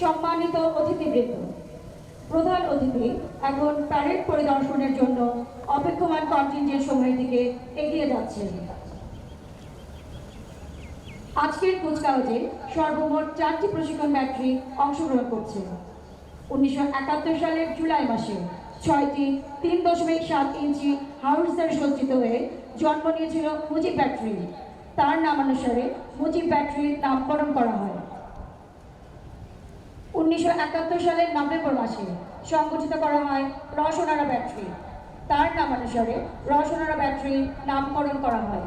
সম্মানিত অতিথিবৃন্দ। প্রধান অতিথি, এখন প্যারেড পরিদর্শনের জন্য অপেক্ষমান কন্টিনজেন্ট সময়ের দিকে এগিয়ে যাচ্ছেন। আজকের কুচকাওয়াজে সর্বমোট চারটি প্রশিক্ষণ ব্যাটারি অংশগ্রহণ করছে উনিশশো একাত্তর সালের জুলাই মাসে ছয়টি তিন দশমিক সাত ইঞ্চি হাউসার সজ্জিত হয়ে জন্ম নিয়েছিল মুজিব ব্যাটারি। তার নামানুসারে মুজিব ব্যাটারির নামকরণ করা হয়। উনিশশো একাত্তর সালের নভেম্বর মাসে সংগঠিত করা হয় রসনারা ব্যাটারি। তার নামানুসারে রসনারা ব্যাটারি নামকরণ করা হয়।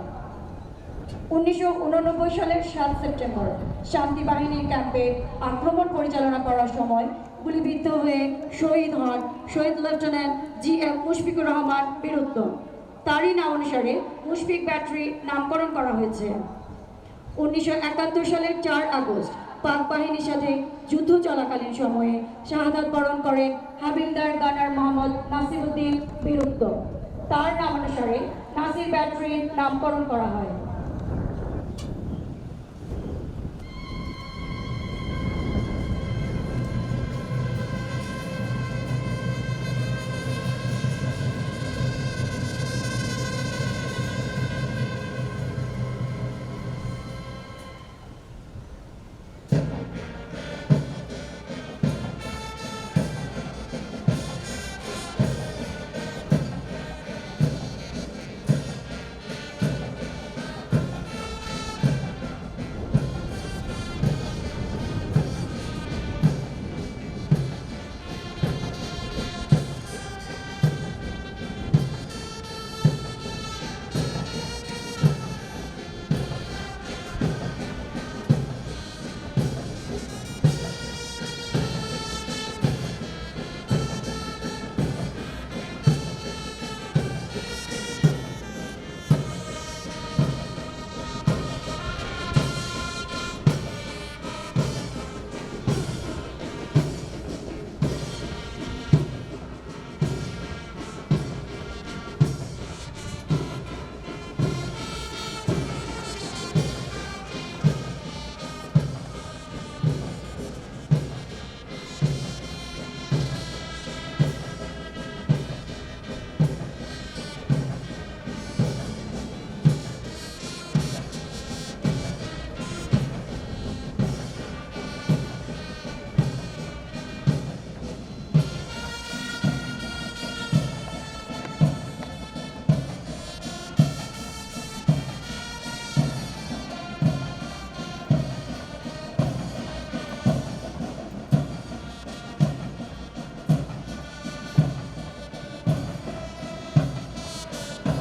উনিশশো উননব্বই সালের সাত সেপ্টেম্বর শান্তি বাহিনীর ক্যাম্পে আক্রমণ পরিচালনা করার সময় গুলিবিদ্ধ হয়ে শহীদ হন শহীদ lieutenant G M Mushfiqur Rahman বীরত্ব। তারই নাম অনুসারে মুশফিক ব্যাটারি নামকরণ করা হয়েছে। উনিশশো একাত্তর সালের চার আগস্ট পাক বাহিনীর সাথে যুদ্ধ চলাকালীন সময়ে শাহাদাত বরণ করেন হাবিলদার গানার মোহাম্মদ নাসিরুদ্দিন বিরুদ্ধ তার নামানুসারে নাসির ব্যাটারির নামকরণ করা হয়।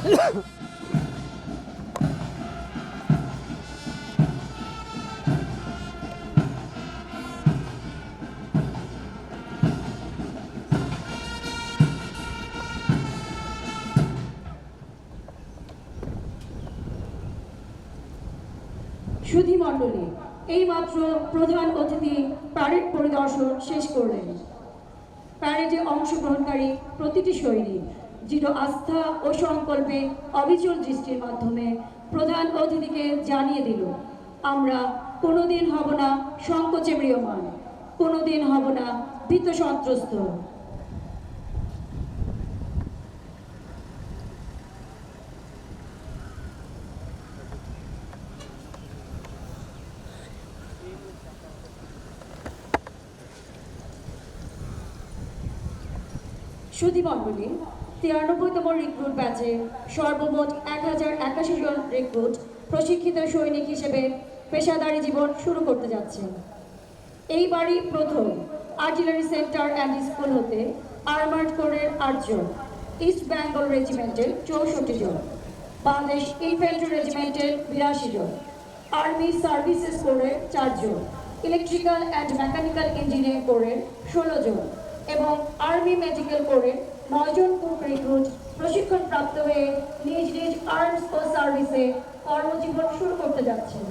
সুধী মণ্ডলী এইমাত্র প্রধান অতিথি প্যারেড পরিদর্শন শেষ করলেন। প্যারেডে অংশগ্রহণকারী প্রতিটি সৈনিক দৃঢ় আস্থা ও সংকল্পে অবিচল দৃষ্টির মাধ্যমে প্রধান অতিথিকে জানিয়ে দিল, আমরা কোনোদিন হব না সংকোচে ম্রিয়মান, কোনোদিন হব না ভীত সন্ত্রস্ত সুধী মণ্ডলী তিরানব্বইতম রিক্রুট ব্যাচে সর্বমোট এক হাজার একাশি জন রিক্রুট প্রশিক্ষিত সৈনিক হিসেবে পেশাদারি জীবন শুরু করতে যাচ্ছেন। এইবারই প্রথম আর্টিলারি সেন্টার অ্যান্ড স্কুল হতে আর্মার্ড কোরের আটজন ইস্ট বেঙ্গল রেজিমেন্টের চৌষট্টি জন, বাংলাদেশ ইনফেন্ট্রি রেজিমেন্টের বিরাশি জন, আর্মি সার্ভিসেস কোরের চারজন, ইলেকট্রিক্যাল অ্যান্ড মেকানিক্যাল ইঞ্জিনিয়ারিং কোরের ষোলো জন এবং আর্মি মেডিকেল কোরের নয়জন কুক রিক্রুট প্রশিক্ষণপ্রাপ্ত হয়ে নিজ নিজ আর্মস ও সার্ভিসে কর্মজীবন শুরু করতে যাচ্ছেন।